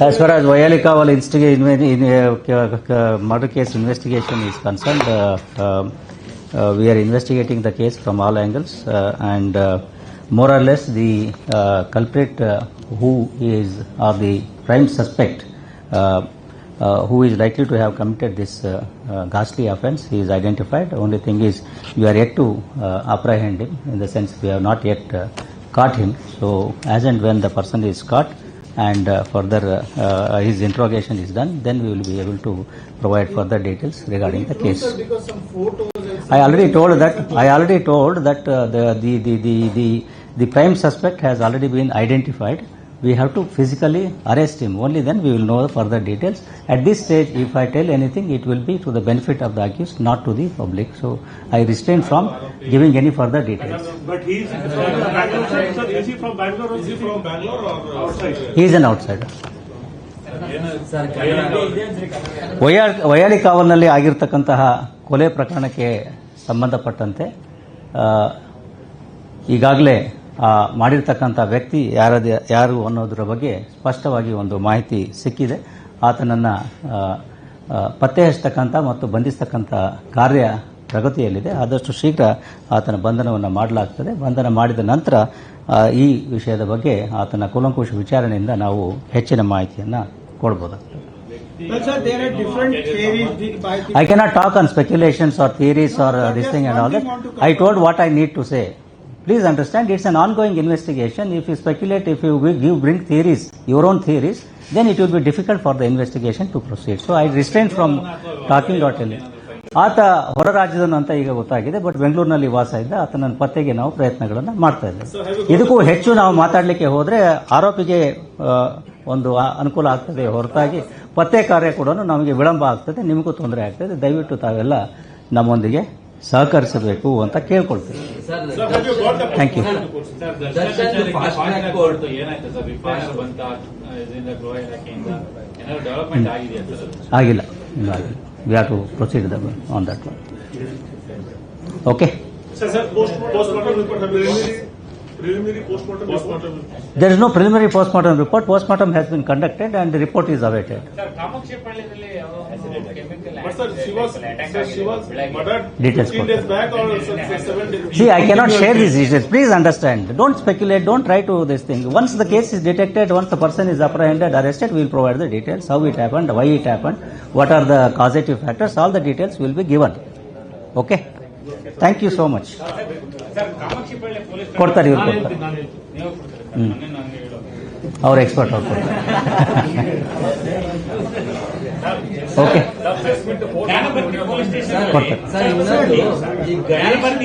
As far as in- uh, murder case investigation is concerned, uh, um, uh, we are investigating the case from all angles uh, and uh, more or less the uh, culprit uh, who is or the prime suspect uh, uh, who is likely to have committed this uh, uh, ghastly offense he is identified. Only thing is we are yet to uh, apprehend him in the sense we have not yet uh, caught him. So as and when the person is caught and uh, further uh, uh, his interrogation is done, then we will be able to provide further details regarding the case. Because some photos and I already told that I already told that uh, the, the, the, the, the, the prime suspect has already been identified. We have to physically arrest him. Only then we will know the further details. At this stage, if I tell anything, it will be to the benefit of the accused, not to the public. So I restrain from giving any further details. But he is from Bangalore sir. Is he from Bangalore or is he from Bangalore or outside? He is an outsider. ವಯಾಳಿ ಕಾವಲ್ನಲ್ಲಿ ಆಗಿರ್ತಕ್ಕಂತಹ ಕೊಲೆ ಪ್ರಕರಣಕ್ಕೆ ಸಂಬಂಧಪಟ್ಟಂತೆ ಈಗಾಗಲೇ ಮಾಡಿರ್ತಕ್ಕಂಥ ವ್ಯಕ್ತಿ ಯಾರದ ಯಾರು ಅನ್ನೋದರ ಬಗ್ಗೆ ಸ್ಪಷ್ಟವಾಗಿ ಒಂದು ಮಾಹಿತಿ ಸಿಕ್ಕಿದೆ. ಆತನನ್ನು ಪತ್ತೆ ಹಚ್ಚತಕ್ಕಂಥ ಮತ್ತು ಬಂಧಿಸ್ತಕ್ಕಂಥ ಕಾರ್ಯ ಪ್ರಗತಿಯಲ್ಲಿದೆ. ಆದಷ್ಟು ಶೀಘ್ರ ಆತನ ಬಂಧನವನ್ನು ಮಾಡಲಾಗ್ತದೆ. ಬಂಧನ ಮಾಡಿದ ನಂತರ ಈ ವಿಷಯದ ಬಗ್ಗೆ ಆತನ ಕುಲಂಕುಶ ವಿಚಾರಣೆಯಿಂದ ನಾವು ಹೆಚ್ಚಿನ ಮಾಹಿತಿಯನ್ನು ಕೊಡ್ಬೋದಾಗ್ತದೆ. I cannot talk on speculations or theories or this thing all that I told what I need to this Please understand, it's an ongoing investigation. If you speculate, if you give, bring theories, your own theories, then it will be difficult for the investigation to proceed. So I restrain from talking or telling. ಆತ ಹೊರ ರಾಜ್ಯದನು ಅಂತ ಈಗ ಗೊತ್ತಾಗಿದೆ but ಬೆಂಗಳೂರಿನಲ್ಲಿ ವಾಸ ಇದ್ದ ಆತನ ಪತ್ತೆಗೆ ನಾವು ಪ್ರಯತ್ನಗಳನ್ನು ಮಾಡ್ತಾ ಇದ್ದೇವೆ ಇದಕ್ಕೂ ಹೆಚ್ಚು ನಾವು ಮಾತಾಡಲಿಕ್ಕೆ ಹೋದ್ರೆ ಆರೋಪಿಗೆ ಒಂದು ಅನುಕೂಲ ಆಗ್ತದೆ ಹೊರತಾಗಿ ಪತ್ತೆ ಕಾರ್ಯ ಕೂಡ ನಮಗೆ ವಿಳಂಬ ಆಗ್ತದೆ ನಿಮಗೂ ತೊಂದರೆ ಆಗ್ತದೆ ದಯವಿಟ್ಟು ತಾವೆಲ್ಲ ನಮ್ಮೊಂದಿಗೆ ಸಹಕರಿಸಬೇಕು ಅಂತ ಕೇಳ್ಕೊಳ್ತೀವಿ ಥ್ಯಾಂಕ್ ಯು ಆಗಿಲ್ಲ. ಯಾಕೆ ಆಗಿಲ್ಲ. We have to proceed on that one okay Preliminary postmortem report? There is no preliminary postmortem report. Postmortem has been conducted and the report is awaited. But sir, she was, sir, she was murdered Details 15 days back or 7 days? See, I cannot share these details. Please understand. Don't speculate. Don't try to this thing. Once the case is detected, once the person is apprehended, arrested, we will provide the details. How it happened, why it happened, what are the causative factors, all the details will be given. Okay? Thank you so much sir Kamakshipalya police ಕೊಡ್ತಾರೆ ಇವ್ರು ಕೊಡ್ತಾರೆ. ಅವ್ರ expert ಅವ್ರು ಕೊಡ್ತಾರೆ. Okay ಕೊಡ್ತಾರೆ.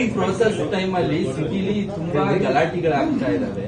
ಈ process time ಅಲ್ಲಿ ಸಿಟಿಲಿ ತುಂಬಾ ಗಲಾಟೆಗಳಾಗ್ತಾ ಇದಾವೆ.